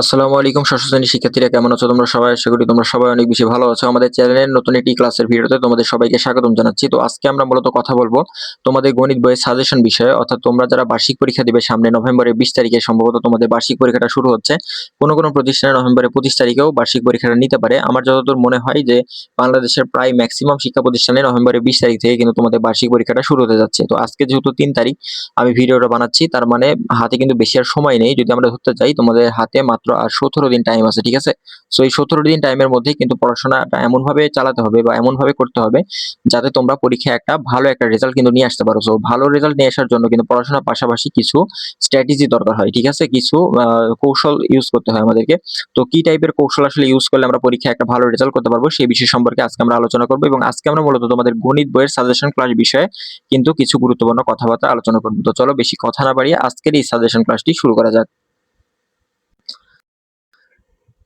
আসসালামু আলাইকুম, ষষ্ঠ শ্রেণির শিক্ষার্থীরা কেমন আছো তোমরা সবাই? আশা করি তোমরা সবাই অনেক বেশি ভালো আছো। আমাদের চ্যানেলের নতুন একটি ক্লাসের ভিডিওতে তোমাদের সবাইকে স্বাগতম জানাচ্ছি। তো আজকে আমরা মূলত কথা বলব তোমাদের গণিত বইয়ের সাজেশন বিষয়ে। অর্থাৎ তোমরা যারা বার্ষিক পরীক্ষা দিবে সামনে নভেম্বরের বিশ তারিখে, সম্ভবত তোমাদের বার্ষিক পরীক্ষাটা শুরু হচ্ছে। কোনো কোনো প্রতিষ্ঠানে নভেম্বরের পঁচিশ তারিখেও বার্ষিক পরীক্ষাটা নিতে পারে। আমার যতদূর মনে হয় যে বাংলাদেশের প্রায় ম্যাক্সিমাম শিক্ষা প্রতিষ্ঠানে নভেম্বরের বিশ তারিখ থেকে কিন্তু তোমাদের বার্ষিক পরীক্ষাটা শুরু হতে যাচ্ছে। তো আজকে যেহেতু তিন তারিখ, আমি ভিডিওটা বানাচ্ছি, তার মানে হাতে কিন্তু বেশি আর সময় নেই। যদি আমরা ধরতে চাই তোমাদের হাতে মাত্র আর সতেরো দিন টাইম আছে, ঠিক আছে? সো এই সতেরো দিন টাইমের মধ্যে কিন্তু পড়াশোনাটা এমন ভাবে চালাতে হবে বা এমন ভাবে করতে হবে যাতে তোমরা পরীক্ষায় একটা ভালো একটা রেজাল্ট কিন্তু নিয়ে আসতে পারো। সো ভালো রেজাল্ট নিয়ে আসার জন্য কিন্তু পড়াশোনার পাশাপাশি কিছু স্ট্র্যাটেজি দরকার হয়, ঠিক আছে? কিছু কৌশল ইউজ করতে হয় আমাদেরকে। তো কি টাইপের কৌশল আসলে ইউজ করলে আমরা পরীক্ষায় একটা ভালো রেজাল্ট করতে পারব সেই বিষয় সম্পর্কে আজকে আমরা আলোচনা করব এবং আজকে আমরা মূলত তোমাদের গণিত বইয়ের সাজেশন ক্লাস বিষয়ে কিন্তু কিছু গুরুত্বপূর্ণ কথাবার্তা আলোচনা করব। তো চলো বেশি কথা না বাড়িয়ে আজকের এই সাজেশন ক্লাসটি শুরু করা যাক।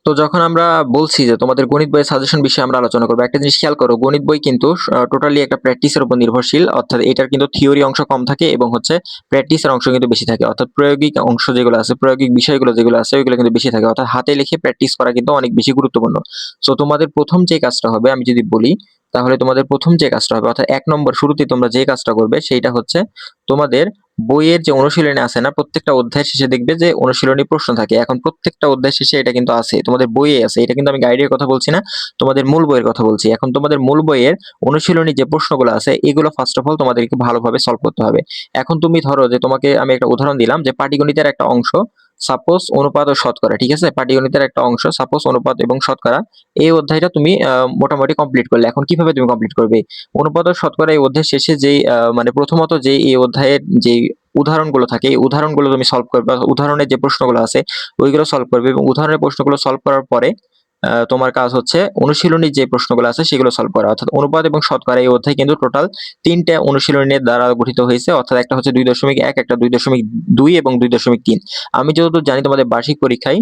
তো যখন আমরা বলছি যে তোমাদের গণিত বইয়ের সাজেশন বিষয়ে আমরা আলোচনা করব, একটা জিনিস খেয়াল করো, গণিত বই কিন্তু টোটালি একটা প্র্যাকটিসের উপর নির্ভরশীল। অর্থাৎ এটার কিন্তু থিওরি অংশ কম থাকে এবং হচ্ছে প্র্যাকটিসের অংশ কিন্তু বেশি থাকে। অর্থাৎ প্রায়োগিক অংশ যেগুলো আছে, প্রায়োগিক বিষয়গুলো যেগুলো আছে, ওইগুলো কিন্তু বেশি থাকে। অর্থাৎ হাতে লিখে প্র্যাকটিস করা কিন্তু অনেক বেশি গুরুত্বপূর্ণ। সো তোমাদের প্রথম যে কাজটা হবে, আমি যদি বলি তাহলে তোমাদের প্রথম যে কাজটা হবে, অর্থাৎ এক নম্বর শুরুতে তোমরা যে কাজটা করবে সেইটা হচ্ছে তোমাদের বইয়ের যে অনুশীলনী আছে না, প্রত্যেকটা অধ্যায় শেষে দেখবে যে অনুশীলনী প্রশ্ন থাকে। এখন প্রত্যেকটা অধ্যায় শেষে এটা কিন্তু আছে, তোমাদের বইয়ে আছে। এটা কিন্তু আমি গাইডের কথা বলছি না, তোমাদের মূল বইয়ের কথা বলছি। এখন তোমাদের মূল বইয়ের অনুশীলনী যে প্রশ্নগুলো আছে, এগুলো ফার্স্ট অফ অল তোমাদেরকে ভালোভাবে সলভ করতে হবে। এখন তুমি ধরো যে তোমাকে আমি একটা উদাহরণ দিলাম যে পাটিগণিতের একটা অংশ সাপোজ অনুপাত ও শতকরা, ঠিক আছে? পাটিগণিতের একটা অংশ সাপোজ অনুপাত এবং শতকরা, এই অধ্যায়টা তুমি মোটামুটি কমপ্লিট করলে। এখন কীভাবে তুমি কমপ্লিট করবে? অনুপাত ও শতকরা এই অধ্যায় শেষে যেই মানে প্রথমত যে এই অধ্যায়ের যেই উদাহরণগুলো থাকে, এই উদাহরণগুলো তুমি সলভ করবে উদাহরণের যে প্রশ্নগুলো আছে, ওইগুলো সলভ করবে এবং উদাহরণের প্রশ্নগুলো সলভ করার পরে তোমার কাজ হচ্ছে অনুশীলনী যে প্রশ্নগুলো আছে সেগুলো সলভ করা। অর্থাৎ অনুপাত এবং শতকরা এই অধ্যায় কিন্তু টোটাল তিনটা অনুশীলনের দ্বারা গঠিত হয়েছে। অর্থাৎ একটা হচ্ছে দুই দশমিক এক, একটা দুই দশমিক দুই এবং দুই দশমিক তিন। আমি যতদূর জানি তোমাদের বার্ষিক পরীক্ষায়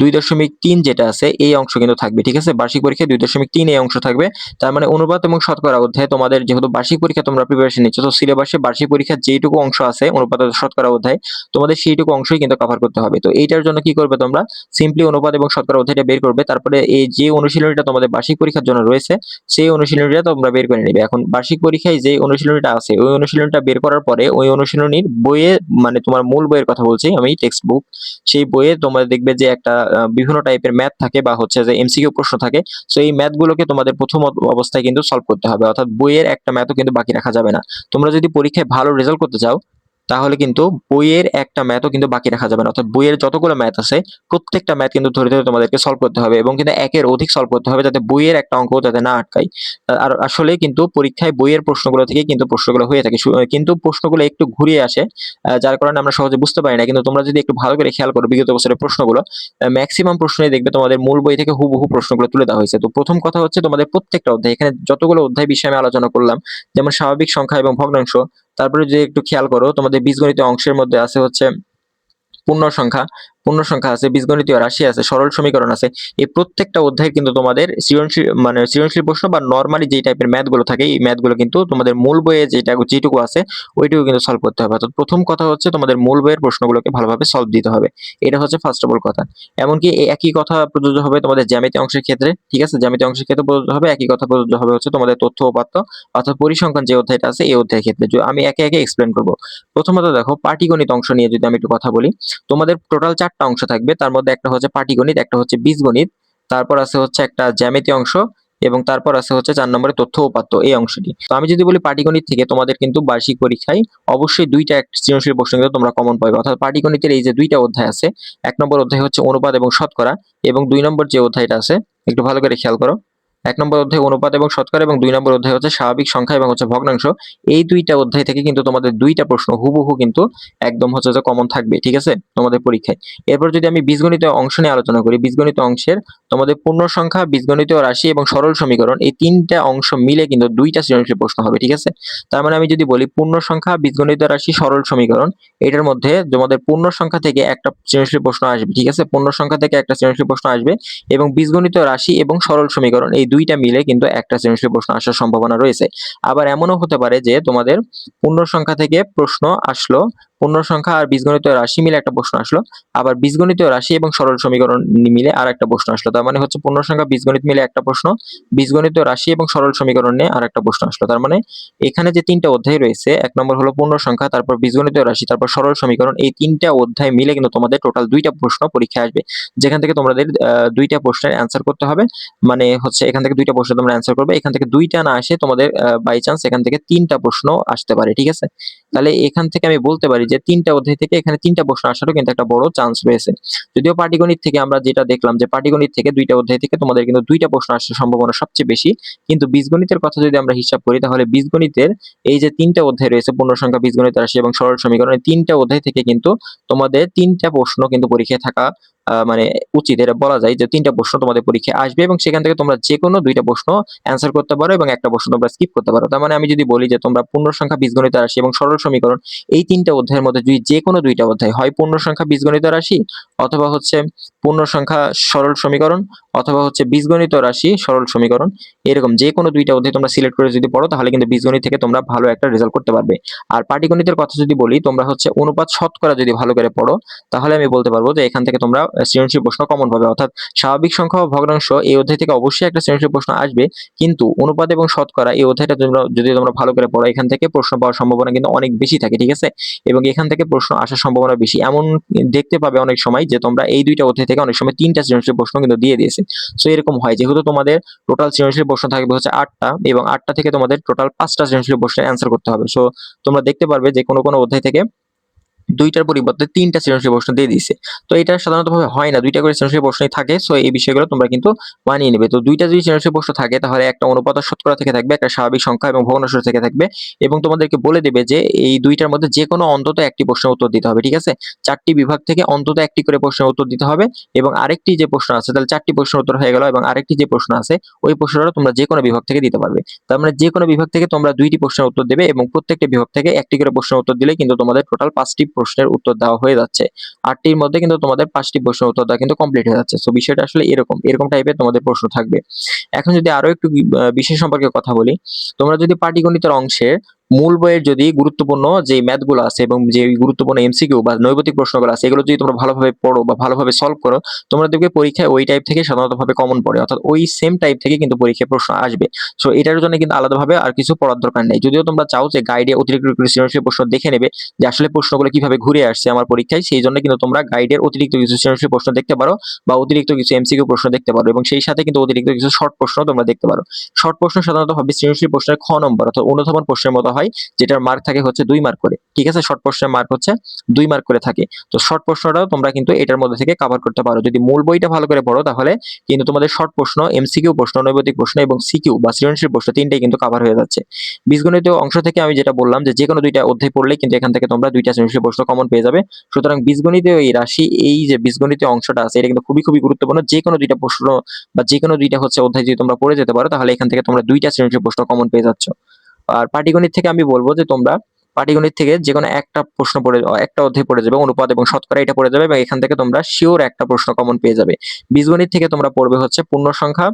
দুই দশমিক তিন যেটা আছে, এই অংশ কিন্তু থাকবে, ঠিক আছে? বার্ষিক পরীক্ষায় দুই দশমিক তিন এই অংশ থাকবে। তার মানে অনুপাত এবং শতকরা অধ্যায় তোমাদের যেহেতু বার্ষিক পরীক্ষা তোমরা প্রিপারেশন নিচ্ছ, তো সিলেবাসে বার্ষিক পরীক্ষার যেইটুকু অংশ আছে, অনুপাত শতকরা অধ্যায়, তোমাদের সেইটুকু অংশই কিন্তু কভার করতে হবে। তো এইটার জন্য কি করবে তোমরা? সিম্পলি অনুপাত এবং শতকরা অধ্যায়টা বের করবে, তারপরে এই যে অনুশীলনীটা তোমাদের বার্ষিক পরীক্ষার জন্য রয়েছে, সেই অনুশীলনীটা তোমরা বের করে নেবে। এখন বার্ষিক পরীক্ষায় যে অনুশীলনীটা আছে, ওই অনুশীলনীটা বের করার পরে ওই অনুশীলনীর বইয়ে মানে তোমার মূল বইয়ের কথা বলছি আমি টেক্সট বুক সেই বইয়ে তোমরা দেখবে যে একটা বিভিন্ন টাইপের ম্যাথ থাকে বা হচ্ছে যে এমসিকিউ প্রশ্ন থাকে সো এই ম্যাথগুলোকে তোমাদের প্রথম অবস্থায় কিন্তু সলভ করতে হবে। অর্থাৎ বইয়ের একটা ম্যাথও কিন্তু বাকি রাখা যাবে না। তোমরা যদি পরীক্ষায় ভালো রেজাল্ট করতে চাও তাহলে কিন্তু বইয়ের একটা ম্যাথও কিন্তু বাকি রাখা যাবে না। অর্থাৎ বইয়ের যতগুলো ম্যাথ আছে, প্রত্যেকটা ম্যাথ কিন্তু ধরে ধরে তোমাদেরকে সলভ করতে হবে এবং কিন্তু একের অধিক সলভ করতে হবে যাতে বইয়ের একটা অঙ্ক যাতে না আটকায়। আর আসলে কিন্তু পরীক্ষায় বইয়ের প্রশ্নগুলো থেকে কিন্তু প্রশ্নগুলো হয়ে থাকে। কিন্তু প্রশ্নগুলো একটু ঘুরিয়ে আসে যার কারণে আমরা সহজে বুঝতে পারি না। কিন্তু তোমরা যদি একটু ভালো করে খেয়াল করো বিগত বছরের প্রশ্নগুলো ম্যাক্সিমাম প্রশ্নই দেখবে তোমাদের মূল বই থেকে হুবহু প্রশ্নগুলো তুলে দেওয়া হয়েছে। তো প্রথম কথা হচ্ছে তোমাদের প্রত্যেকটা অধ্যায়। এখানে যতগুলো অধ্যায় বিষয়ে আমি আলোচনা করলাম, যেমন স্বাভাবিক সংখ্যা এবং ভগ্নাংশ তারপরে যদি একটু খেয়াল করো তোমাদের বীজগণিত অংশের মধ্যে আছে হচ্ছে পূর্ণ সংখ্যা পূর্ণ সংখ্যা আছে বীজগণিতীয় রাশি আছে, সরল সমীকরণ আছে। এই প্রত্যেকটা অধ্যায় কিন্তু তোমাদের সৃজনশীল মানে সৃজনশীল প্রশ্ন বা নর্মালি যে টাইপের ম্যাথগুলো থাকে, এই ম্যাথগুলো কিন্তু তোমাদের মূল বইয়ে যেটা যেটুকু আছে, ওইটুকু কিন্তু সলভ করতে হবে। অর্থাৎ প্রথম কথা হচ্ছে তোমাদের মূল বইয়ের প্রশ্নগুলোকে ভালোভাবে সলভ দিতে হবে। এটা হচ্ছে ফার্স্ট অফ অল কথা। এমনকি একই কথা প্রযোজ্য হবে তোমাদের জ্যামিতি অংশের ক্ষেত্রে, ঠিক আছে? জ্যামিতি অংশের ক্ষেত্রে প্রযোজ্য হবে, একই কথা প্রযোজ্য হবে হচ্ছে তোমাদের তথ্য উপাত্ত অর্থাৎ পরিসংখ্যান যে অধ্যায়টা আছে, এই অধ্যায়ের ক্ষেত্রে। আমি একে একে এক্সপ্লেন করব। প্রথমত দেখো, পাটিগণিত অংশ নিয়ে যদি আমি একটু কথা বলি, তোমাদের টোটাল চারটা অংশ থাকবে। তার মধ্যে একটা হচ্ছে পাটিগণিত একটা হচ্ছে বীজগণিত তারপর আছে হচ্ছে একটা জ্যামিতি অংশ এবং তারপর আছে হচ্ছে চার নম্বরে তথ্য উপাত্ত, এই অংশটি। তো আমি যদি বলি পাটিগণিত থেকে তোমাদের কিন্তু বার্ষিক পরীক্ষায় অবশ্যই দুইটা সৃজনশীল প্রশ্ন কিন্তু তোমরা কমন পাবে। অর্থাৎ পাটিগণিতের এই যে দুইটা অধ্যায় আছে, এক নম্বর অধ্যায় হচ্ছে অনুপাত এবং শতকরা এবং দুই নম্বর যে অধ্যায়টা আছে, একটু ভালো করে খেয়াল করো। এক নম্বর অধ্যায় অনুপাত এবং শতকরা এবং দুই নম্বর অধ্যায় হচ্ছে স্বাভাবিক সংখ্যা এবং হচ্ছে ভগ্নাংশ। এই দুইটা অধ্যায় থেকে কিন্তু তোমাদের দুইটা প্রশ্ন হুবহু কিন্তু একদম হচ্ছে যে কমন থাকবে, ঠিক আছে? তোমাদের পরীক্ষায়। এরপর যদি আমি বীজগণিত অংশ নিয়ে আলোচনা করি, বীজগণিত অংশের তোমাদের পূর্ণ সংখ্যা, বীজগণিত রাশি এবং সরল সমীকরণ, এই তিনটা অংশ মিলে কিন্তু দুইটা সৃজনশীল প্রশ্ন হবে, ঠিক আছে? তার মানে আমি যদি বলি পূর্ণ সংখ্যা, বীজগণিত রাশি, সরল সমীকরণ, এটার মধ্যে তোমাদের পূর্ণ সংখ্যা থেকে একটা সৃজনশীল প্রশ্ন আসবে, ঠিক আছে? পূর্ণ সংখ্যা থেকে একটা সৃজনশীল প্রশ্ন আসবে এবং বীজগণিত রাশি এবং সরল সমীকরণ, এই দুইটা মিলে কিন্তু একটা সেমিস্টার প্রশ্ন আসার সম্ভাবনা রয়েছে। আবার এমনও হতে পারে যে তোমাদের পূর্ণ সংখ্যা থেকে প্রশ্ন আসলো পূর্ণ সংখ্যা আর বীজগণিত রাশি মিলে একটা প্রশ্ন আসলো। আবার বীজগণিত রাশি এবং সরল সমীকরণ মিলে আর একটা প্রশ্ন আসলো। তার মানে হচ্ছে পূর্ণ সংখ্যা, বীজগণিত মিলে একটা প্রশ্ন বীজগণিত রাশি এবং সরল সমীকরণ নিয়ে আর একটা প্রশ্ন আসলো। তার মানে এখানে যে তিনটা অধ্যায় রয়েছে, এক নম্বর হলো পূর্ণ সংখ্যা, তারপর বীজগণিত রাশি, তারপর সরল সমীকরণ, এই তিনটা অধ্যায় মিলে কিন্তু তোমাদের টোটাল দুইটা প্রশ্ন পরীক্ষায় আসবে। যেখান থেকে তোমাদের দুইটা প্রশ্নের অ্যান্সার করতে হবে। মানে হচ্ছে এখান থেকে দুইটা প্রশ্ন তোমরা অ্যান্সার করবে। এখান থেকে দুইটা না আসে তোমাদের বাই চান্স এখান থেকে তিনটা প্রশ্ন আসতে পারে, ঠিক আছে? তাহলে এখান থেকে আমি বলতে পারি যে তিনটা অধ্যায় থেকে এখানে তিনটা প্রশ্ন আসারও কিন্তু একটা বড় চান্স রয়েছে। যদিও পাটিগণিত থেকে আমরা যেটা দেখলাম যে পাটিগণিত থেকে দুইটা অধ্যায় থেকে তোমাদের কিন্তু দুইটা প্রশ্ন আসার সম্ভাবনা সবচেয়ে বেশি। কিন্তু বীজগণিতের কথা যদি আমরা হিসাব করি, তাহলে বীজগণিতের এই যে তিনটা অধ্যায় রয়েছে পূর্ণ সংখ্যা বীজগণিত রাশি এবং সরল সমীকরণ এই তিনটা অধ্যায় থেকে কিন্তু তোমাদের তিনটা প্রশ্ন কিন্তু পরীক্ষায় থাকা মানে উচিত। এটা বলা যায় যে তিনটা প্রশ্ন তোমাদের পরীক্ষায় আসবে এবং সেখান থেকে তোমরা যে কোনো দুইটা প্রশ্ন অ্যান্সার করতে পারো এবং একটা প্রশ্ন তোমরা স্কিপ করতে পারো। তার মানে আমি যদি বলি যে তোমরা পূর্ণ সংখ্যা বীজগণিত রাশি এবং সরল সমীকরণ এই তিনটা অধ্যায়ের মধ্যে যদি যে কোনো দুইটা অধ্যায় হয়, পূর্ণ সংখ্যা বীজগণিত রাশি অথবা হচ্ছে পূর্ণ সংখ্যা সরল সমীকরণ অথবা হচ্ছে বীজগণিত রাশি সরল সমীকরণ, এরকম যে কোনো দুইটা অধ্যায় তোমরা সিলেক্ট করে যদি পড়ো, তাহলে কিন্তু বীজগণিত থেকে তোমরা ভালো একটা রেজাল্ট করতে পারবে। আর পাটিগণিতের কথা যদি বলি, তোমরা হচ্ছে অনুপাত শতকরা যদি ভালো করে পড়ো, তাহলে আমি বলতে পারব যে এখান থেকে তোমরা সৃজনশীল প্রশ্ন কমন পাবে অর্থাৎ স্বাভাবিক সংখ্যা ও ভগ্নাংশ এই অধ্যায় থেকে অবশ্যই একটা সৃজনশীল প্রশ্ন আসবে, কিন্তু অনুপাত এবং শতকরা এই অধ্যায়টা তোমরা, যদি তোমরা ভালো করে পড়ো, এখান থেকে প্রশ্ন পাওয়ার সম্ভাবনা কিন্তু অনেক বেশি থাকে, ঠিক আছে? এবং এখান থেকে প্রশ্ন আসার সম্ভাবনা বেশি। এমন দেখতে পাবে অনেক সময় যে তোমরা এই দুইটা অধ্যায় থেকে অনেক সময় তিনটা সৃজনশীল প্রশ্ন কিন্তু দিয়ে দিয়েছে। সো এরকম হয়। যেহেতু তোমাদের টোটাল সৃজনশীল প্রশ্ন থাকবে হচ্ছে আটটা, এবং আটটা থেকে তোমাদের টোটাল পাঁচটা সৃজনশীল প্রশ্নের অ্যান্সার করতে হবে। সো তোমরা দেখতে পারবে যে কোনো কোনো অধ্যায় থেকে দুইটার পরিবর্তে তিনটা সৃজনশীল প্রশ্ন দিয়ে দিয়েছে। তো এটা সাধারণত ভাবে হয় না, দুইটা করে সৃজনশীল প্রশ্নই থাকে সো এই বিষয়গুলো তোমরা কিন্তু মানিয়ে নেবে। তো দুইটা যদি সৃজনশীল প্রশ্ন থাকে, তাহলে একটা অনুপাত শতকরা থেকে থাকবে, একটা স্বাভাবিক সংখ্যা এবং ভগ্নাংশ থেকে থাকবে এবং তোমাদেরকে বলে দেবে যে এই দুইটার মধ্যে যে কোনো অন্তত একটি প্রশ্নের উত্তর দিতে হবে, ঠিক আছে? চারটি বিভাগ থেকে অন্তত একটি করে প্রশ্নের উত্তর দিতে হবে এবং আরেকটি যে প্রশ্ন আছে, তাহলে চারটি প্রশ্নের উত্তর হয়ে গেল এবং আরেকটি যে প্রশ্ন আছে, ওই প্রশ্নটা তোমরা যে কোনো বিভাগ থেকে দিতে পারবে। তার মানে যে কোনো বিভাগ থেকে তোমরা দুইটি প্রশ্নের উত্তর দেবে এবং প্রত্যেকটি বিভাগ থেকে একটি করে প্রশ্নের উত্তর দিলে কিন্তু তোমাদের টোটাল পাঁচটি প্রশ্নের উত্তর দেওয়া হয়ে যাচ্ছে। আটটির মধ্যে কিন্তু তোমাদের পাঁচটি প্রশ্নের উত্তর দেওয়া কিন্তু কমপ্লিট হয়ে যাচ্ছে। তো বিষয়টা আসলে এরকম এরকম টাইপের তোমাদের প্রশ্ন থাকবে। এখন যদি আরও একটু বিষয় সম্পর্কে কথা বলি, তোমরা যদি পাটিগণিতের অংশের মূল বইয়ের যদি গুরুত্বপূর্ণ যে ম্যাথগুলো আছে এবং যে গুরুত্বপূর্ণ এমসিকিউ বা নৈবতিক প্রশ্নগুলো আছে, এগুলো যদি তোমরা ভালোভাবে পড়ো বা ভালোভাবে সলভ করো, তোমরা দেখবে পরীক্ষায় ওই টাইপ থেকে সাধারণত ভাবে কমন পড়ে। অর্থাৎ ওই সেম টাইপ থেকে কিন্তু পরীক্ষায় প্রশ্ন আসবে। সো এটার জন্য কিন্তু আলাদাভাবে আর কিছু পড়ার দরকার নেই। যদিও তোমরা চাও যে গাইডে অতিরিক্ত সৃজনশীল প্রশ্ন দেখে নেবে যে আসলে প্রশ্নগুলো কীভাবে ঘুরে আসছে আমার পরীক্ষায়, সেই জন্য কিন্তু তোমরা গাইডের অতিরিক্ত কিছু সৃজনশীল প্রশ্ন দেখতে পারো বা অতিরিক্ত কিছু এমসিকিউ প্রশ্ন দেখতে পারো এবং সেই সাথে কিন্তু অতিরিক্ত কিছু শর্ট প্রশ্ন তোমরা দেখতে পারো। শর্ট প্রশ্ন সাধারণত হবে সৃজনশীল প্রশ্নের খ নম্বর অর্থাৎ অনুধাবন প্রশ্নের মতো হয়, যেটার মার্ক থাকে হচ্ছে দুই মার্ক করে। ঠিক আছে? শর্ট প্রশ্নের মার্ক হচ্ছে দুই মার্ক করে থাকে। তো শর্ট প্রশ্নটাও তোমরা কিন্তু এটার মধ্যে থেকে কভার করতে পারো। যদি মূল বইটা ভালো করে পড়ো, তাহলে কিন্তু তোমাদের শর্ট প্রশ্ন এমসিকিউ প্রশ্ন নৈবতিক প্রশ্ন এবং সিকিউ বা সৃজনশীল প্রশ্ন তিনটাই কিন্তু কভার হয়ে যাচ্ছে। বীজগণিত অংশ থেকে আমি যেটা বললাম যে যে কোনো দুইটা অধ্যায় পড়লে কিন্তু এখান থেকে তোমরা দুইটা সৃজনশীল প্রশ্ন কমন পেয়ে যাবে। সুতরাং বীজগণিতে এই রাশি, এই যে বীজগণিতীয় অংশটা আছে, এটা কিন্তু খুবই খুবই গুরুত্বপূর্ণ। যে কোনো দুইটা প্রশ্ন বা যে কোনো দুইটা হচ্ছে অধ্যায় যদি তোমরা পড়ে যেতে পারো, তাহলে এখান থেকে তোমরা দুইটা সৃজনশীল প্রশ্ন কমন পেয়ে যাচ্ছ। আর পাটিগণিত থেকে আমি বলব যে তোমরা পাটিগণিত থেকে যে কোনো একটা প্রশ্ন পড়ে, একটা অধ্যায় পড়ে যাবে, অনুপাত এবং শতকরা এটা পড়ে যাবে এবং এখান থেকে তোমরা শিওর একটা প্রশ্ন কমন পেয়ে যাবে। বীজগণিত থেকে তোমরা পড়বে হচ্ছে পূর্ণ সংখ্যা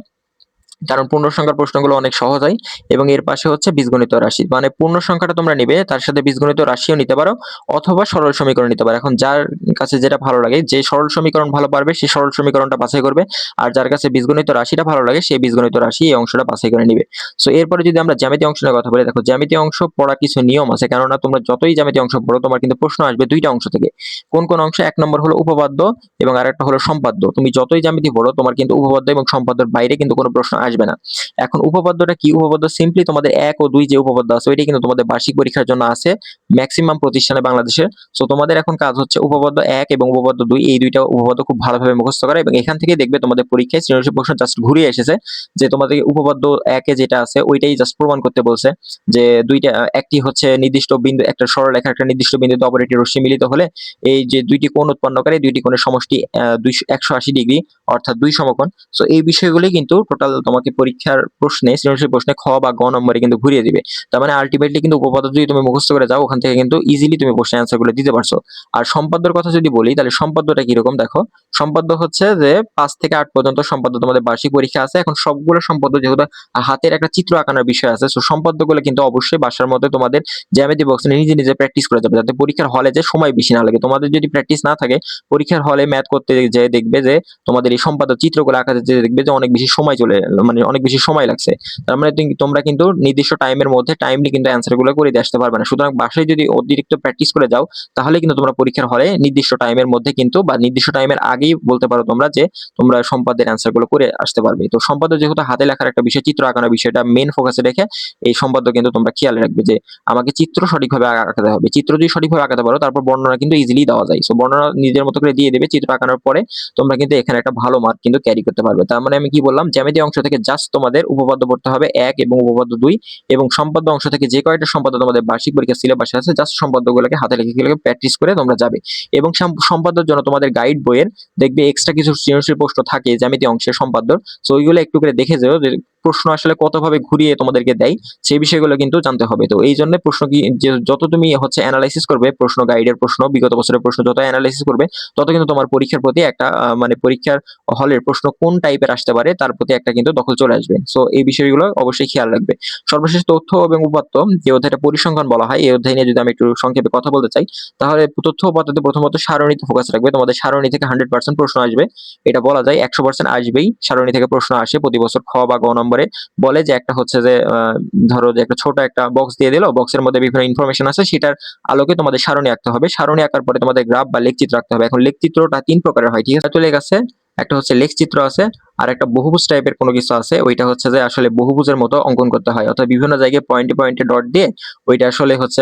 কারণ পূর্ণ সংখ্যার প্রশ্নগুলো অনেক সহজ হয় এবং এর পাশে হচ্ছে বীজগণিত রাশি। মানে পূর্ণ সংখ্যাটা তোমরা নিবে, তার সাথে বীজগণিত রাশিও নিতে পারো অথবা সরল সমীকরণ নিতে পারো। এখন যার কাছে যেটা ভালো লাগে, যে সরল সমীকরণ ভালো পারবে, সে সরল সমীকরণটা বাছাই করবে আর যার কাছে বীজগণিত রাশিটা ভালো লাগে, সে বীজগণিত রাশি এই অংশটা বাছাই করে নিবে। সো এরপরে যদি আমরা জ্যামিতি অংশ নিয়ে কথা বলি, দেখো জ্যামিতি অংশ পড়া কিছু নিয়ম আছে, কেননা তোমরা যতই জ্যামিতি অংশ পড়ো, তোমার কিন্তু প্রশ্ন আসবে দুইটা অংশ থেকে। কোন কোন অংশ এক নম্বর হলো উপপাদ্য এবং আরেকটা হলো সম্পাদ্য। তুমি যতই জ্যামিতি পড়ো, তোমার কিন্তু উপপাদ্য এবং সম্পাদ্যের বাইরে কিন্তু কোনো প্রশ্ন আসবে না। এখন উপপাদ্যটা কি? উপপাদ্য সিম্পলি তোমাদের এক ও দুই যে উপপাদ্য আছে, ওইটা কিন্তু তোমাদের বার্ষিক পরীক্ষার জন্য আছে ম্যাক্সিমাম প্রতিষ্ঠানে বাংলাদেশের সো তোমাদের এখন কাজ হচ্ছে উপপাদ্য এক এবং উপপাদ্য দুই, এই দুইটা উপপাদ্য খুব ভালোভাবে মুখস্থ করা এবং এখান থেকে দেখবে তোমাদের পরীক্ষায় সৃজনশীল প্রশ্ন জাস্ট ঘুরে এসেছে যে তোমাদের উপপাদ্য একে যেটা আছে, ওইটাই জাস্ট প্রমাণ করতে বলছে যে দুইটা, একটি হচ্ছে নির্দিষ্ট বিন্দু, একটা সরলরেখা, একটা নির্দিষ্ট বিন্দুতে অপর একটি রশ্মি মিলিত হলে এই যে দুইটি কোণ উৎপন্ন করে দুইটি কোণের সমষ্টি দুইশো, একশো আশি ডিগ্রি অর্থাৎ দুই সমকোণ। সো এই বিষয়গুলি কিন্তু টোটাল তোমাকে পরীক্ষার প্রশ্নে, সৃজনশীল প্রশ্নে খ বা গ নম্বরে কিন্তু ঘুরিয়ে দিবে। তার মানে আলটিমেটলি কিন্তু উপপাদ্য যদি তুমি মুখস্থ করে যাও, ওখান থেকে কিন্তু ইজিলি তুমি প্রশ্নের অ্যান্সারগুলো দিতে পারছ। আর সম্পাদ্যর কথা যদি বলি, তাহলে সম্পাদ্যটা কীরকম? দেখো, সম্পাদ্য হচ্ছে যে পাঁচ থেকে আট পর্যন্ত সম্পাদ্য তোমাদের বার্ষিক পরীক্ষা আছে। এখন সবগুলো সম্পাদ্য যেহেতু হাতের একটা চিত্র আঁকানোর বিষয় আছে সো সম্পাদ্যগুলো কিন্তু অবশ্যই বাসার মধ্যে তোমাদের জ্যামিতি বক্স নিজে নিজে প্র্যাকটিস করে যাবে। যাতে পরীক্ষার হলে যে সময় বেশি না লাগে। তোমাদের যদি প্র্যাকটিস না থাকে, পরীক্ষার হলে ম্যাথ করতে যে দেখবে যে তোমাদের এই সম্পাদ্য চিত্রগুলো আঁকাতে যে দেখবে যে অনেক বেশি সময় চলে মানে অনেক বেশি সময় লাগছে। তার মানে তুমি- তোমরা কিন্তু নির্দিষ্ট টাইমের মধ্যে টাইমলি কিন্তু অ্যান্সারগুলো করে দিয়ে আসতে পারবে না। সুতরাং বাসায় যদি অতিরিক্ত প্র্যাকটিস করে যাও, তাহলে কিন্তু তোমরা পরীক্ষার হলে নির্দিষ্ট টাইমের মধ্যে কিন্তু বা নির্দিষ্ট টাইমের আগেই বলতে পারো তোমরা যে, তোমরা সম্পাদের অ্যান্সারগুলো করে আসতে পারবে। তো সম্পাদ্য যেহেতু হাতে লেখার একটা বিষয়, চিত্র আঁকানোর বিষয়টা মেন ফোকাসে রেখে এই সম্পাদ্য কিন্তু তোমরা খেয়াল রাখবে যে, আমাকে চিত্র সঠিকভাবে আঁকাতে হবে। চিত্র যদি সঠিকভাবে আঁকাতে পারো, তারপর বর্ণনা কিন্তু ইজিলি দেওয়া যায়। সো বর্ণনা নিজের মতো করে দিয়ে দেবে, চিত্র আঁকানোর পরে তোমরা কিন্তু এখানে একটা ভালো মার্ক কিন্তু ক্যারি করতে পারবে। তার মানে আমি কি বললাম জ্যামিতি অংশ থেকে জাস্ট তোমাদের উপপাদ্য পড়তে হবে এক এবং উপপাদ্য দুই এবং সম্পাদ্য অংশ থেকে যে কয়েকটা সম্পাদ্য তোমাদের বার্ষিক পরীক্ষা সিলেবাসে আছে জাস্ট সম্পাদ্যগুলোকে হাতে লিখে লিখে প্র্যাকটিস করে তোমরা যাবে। এবং সম্পাদ্যর জন্য তোমাদের গাইড বইয়ের দেখবে এক্সট্রা কিছু সৃজনশীল প্রশ্ন থাকে, জ্যামিতি অংশের সম্পাদ্য সো ওইগুলো একটু করে দেখে যাও প্রশ্ন আসলে কতভাবে ঘুরিয়ে তোমাদেরকে দেয়, সেই বিষয়গুলো কিন্তু জানতে হবে। তো এই জন্য প্রশ্ন কি যত তুমি হচ্ছে অ্যানালাইসিস করবে, প্রশ্ন গাইডের প্রশ্ন, বিগত বছরের প্রশ্ন যত অ্যানালাইসিস করবে, তত কিন্তু তোমার পরীক্ষার প্রতি একটা মানে পরীক্ষার হলের প্রশ্ন কোন টাইপের আসতে পারে, তার প্রতি একটা কিন্তু দখল চলে আসবে। সো এই বিষয়গুলো অবশ্যই খেয়াল রাখবে। সর্বশেষ তথ্য এবং উপাত্ত যে অধ্যায়টা পরিসংখ্যান বলা হয়, এই অধ্যায় নিয়ে যদি আমি একটু সংক্ষেপে কথা বলতে চাই, তাহলে তথ্য উপাত্ততে প্রথমত সারণীতে ফোকাস রাখবে। তোমাদের সারণী থেকে হান্ড্রেড পার্সেন্ট প্রশ্ন আসবে। এটা বলা যায় একশো পার্সেন্ট আসবেই। সারণী থেকে প্রশ্ন আসে প্রতি বছর খ বা গ নম্বরে। বলে যে একটা হচ্ছে যে ধরো যে একটা ছোট একটা বক্স দিয়ে দিল বক্সের মধ্যে বিভিন্ন ইনফরমেশন আছে, সেটার আলোকে তোমাদের সারণী আঁকতে হবে। সারণী আঁকার পরে তোমাদের গ্রাফ বা লেখচিত্র আঁকতে হবে। এখন লেখচিত্রটা তিন প্রকারের হয়, ঠিক আছে? লেখ আছে একটা হচ্ছে লেখচিত্র আছে, আর একটা বহুভুজ টাইপের কোনো কিছু আছে, ওইটা হচ্ছে যে আসলে বহুভুজের মতো অঙ্কন করতে হয়। অর্থাৎ বিভিন্ন জায়গায় পয়েন্টে পয়েন্টে ডট দিয়ে ওইটা আসলে হচ্ছে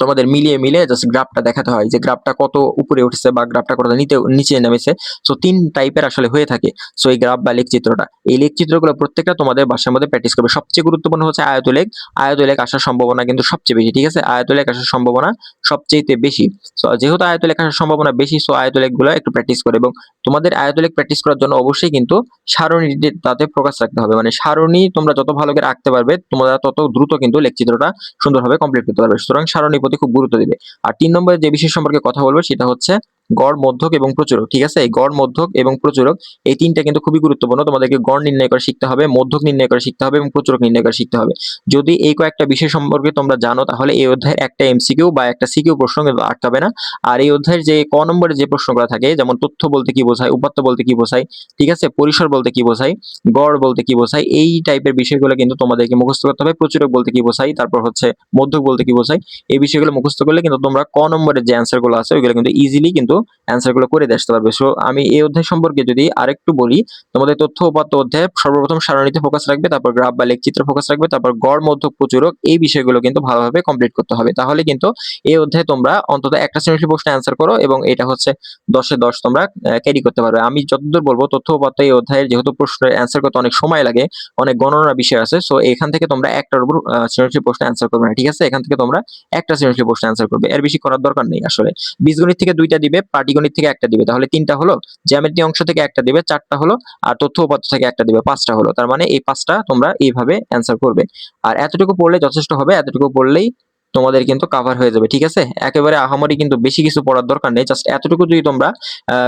তোমাদের মিলিয়ে মিলিয়ে জাস্ট গ্রাফটা দেখাতে হয় যে গ্রাফটা কত উপরে উঠেছে বা গ্রাফটা কত নিতে, নিচে নেমেছে। সো তিন টাইপের আসলে হয়ে থাকে। সো এই গ্রাফ বা লেখচিত্রটা। এই লেখচিত্রগুলো প্রত্যেকটা তোমাদের বাসার মধ্যে প্র্যাকটিস করবে। সবচেয়ে গুরুত্বপূর্ণ হচ্ছে আয়তলেখ। আয়তলেখ আসার সম্ভাবনা কিন্তু সবচেয়ে বেশি, ঠিক আছে? আয়তলেখ আসার সম্ভাবনা সবচেয়ে বেশি। সো যেহেতু আয়তলেখ আসার সম্ভাবনা বেশি সো আয়তলেখগুলো একটু প্র্যাকটিস করে এবং তোমাদের আয়তলেখ প্র্যাকটিস করার জন্য অবশ্যই কিন্তু সারণী তাতে প্রকাশ রাখতে হবে। মানে সারণী তোমরা যত ভালো করে আঁকতে পারবে, তোমরা তত দ্রুত কিন্তু লেখচিত্রটা সুন্দরভাবে কমপ্লিট করতে পারবে। সুতরাং সারণীর প্রতি খুব গুরুত্ব দিবে। আর তিন নম্বরে যে বিষয় সম্পর্কে কথা বলব সেটা হচ্ছে গড়, মধ্যক এবং প্রচুরক, ঠিক আছে? এই গড়, মধ্যক এবং প্রচুরক, এই তিনটা কিন্তু খুবই গুরুত্বপূর্ণ। তোমাদেরকে গড় নির্ণয় করে শিখতে হবে, মধ্যক নির্ণয় করে শিখতে হবে এবং প্রচুরক নির্ণয় করে শিখতে হবে। যদি এই কয়েকটা বিষয় সম্পর্কে তোমরা জানো, তাহলে এই অধ্যায়ের একটা এমসিকিউ বা একটা সিকিউ প্রশ্ন কিন্তু আটকাবে না। আর এই অধ্যায়ের যে ক নম্বরে যে প্রশ্নগুলো থাকে, যেমন তথ্য বলতে কি বোঝায়, উপাত্ত বলতে কি বোঝায়, ঠিক আছে? পরিসর বলতে কি বোঝায়, গড় বলতে কি বোঝায়, এই টাইপের বিষয়গুলো কিন্তু তোমাদেরকে মুখস্থ করতে হবে। প্রচুরক বলতে কি বোঝায়, তারপর হচ্ছে মধ্যক বলতে কি বোঝায়, এই বিষয়গুলো মুখস্থ করলে কিন্তু তোমরা ক নম্বরের যে অ্যান্সারগুলো আছে, ওইগুলো কিন্তু ইজিলি কিন্তু অ্যান্সারগুলো করে আসতে পারবে। সো আমি এই অধ্যায় সম্পর্কে যদি আরেকটু বলি, তোমাদের তথ্য উপাত্ত অধ্যায় সর্বপ্রথম সারণীতে ফোকাস রাখবে, তারপর গ্রাফ বা লেখচিত্রে ফোকাস রাখবে, তারপর গড়, মধ্যক, প্রচুরক এই বিষয়গুলো কিন্তু ভালোভাবে কমপ্লিট করতে হবে। তাহলে কিন্তু এই অধ্যায়ে তোমরা অন্তত একটা শ্রেণির প্রশ্নে অ্যান্সার করো এবং এটা হচ্ছে দশে দশ তোমরা ক্যারি করতে পারবে। আমি যতদূর বলব, তথ্য উপাত্ত এই অধ্যায়ের যেহেতু প্রশ্নের অ্যান্সার করতে অনেক সময় লাগে, অনেক গণনার বিষয় আছে সো এখান থেকে তোমরা একটার উপর সৃজনশীল প্রশ্ন অ্যান্সার করবে না, ঠিক আছে? এখান থেকে তোমরা একটা সৃজনশীল প্রশ্ন অ্যান্সার করবে। এর বেশি করার দরকার নেই আসলে। বীজগণিত থেকে দুইটা দিবে পাটিগণিত থেকে একটা দিবে। তাহলে তিনটা হলো, জ্যামিতি অংশ থেকে একটা দিবে, চারটা হলো, আর তথ্য উপাত্ত থেকে একটা দিবে, পাঁচটা হলো। তার মানে এই পাঁচটা তোমরা এইভাবে অ্যান্সার করবে। আর এতটুকু পড়লে যথেষ্ট হবে, এতটুকু পড়লেই তোমাদের কিন্তু কাভার হয়ে যাবে, ঠিক আছে? একেবারে আহামরি কিন্তু বেশি কিছু পড়ার দরকার নেই জাস্ট এতটুকু যদি তোমরা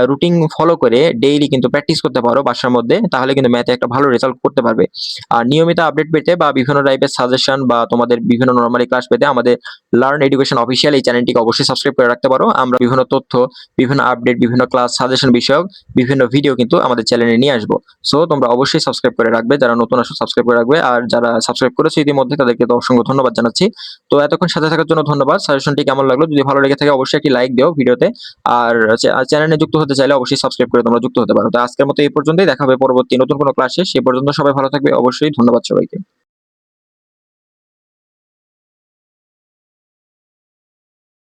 রুটিন ফলো করে ডেইলি কিন্তু প্র্যাকটিস করতে পারো বাসার মধ্যে, তাহলে কিন্তু ম্যাথে একটা ভালো রেজাল্ট করতে পারবে। আর নিয়মিত আপডেট পেতে বা বিভিন্ন টাইপের সাজেশন বা তোমাদের বিভিন্ন নর্মালি ক্লাস পেতে আমাদের লার্ন এডুকেশন অফিসিয়াল এই চ্যানেলটিকে অবশ্যই সাবস্ক্রাইব করে রাখতে পারো। আমরা বিভিন্ন তথ্য, বিভিন্ন আপডেট বিভিন্ন ক্লাস সাজেশন বিষয়ক বিভিন্ন ভিডিও কিন্তু আমাদের চ্যানেলে নিয়ে আসব। সো তোমরা অবশ্যই সাবস্ক্রাইব করে রাখবে, যারা নতুন আসো সাবস্ক্রাইব করে রাখবে। আর যারা সাবস্ক্রাইব করেছে ইতিমধ্যে তাদেরকে তো অসংখ্য ধন্যবাদ জানাচ্ছি। তো এতক্ষণ সাথে থাকার জন্য ধন্যবাদ। সাজেশনটি কেমন লাগল? যদি ভালো লেগে থাকে, অবশ্যই একটি লাইক দিও ভিডিওতে। আর চ্যানেলে যুক্ত হতে চাইলে অবশ্যই সাবস্ক্রাইব করে তোমরা যুক্ত হতে পারো। তো আজকের মতো এই পর্যন্তই। দেখা হবে পরবর্তী নতুন কোনো ক্লাসে সে পর্যন্ত সবাই ভালো থাকবে। অবশ্যই ধন্যবাদ সবাইকে।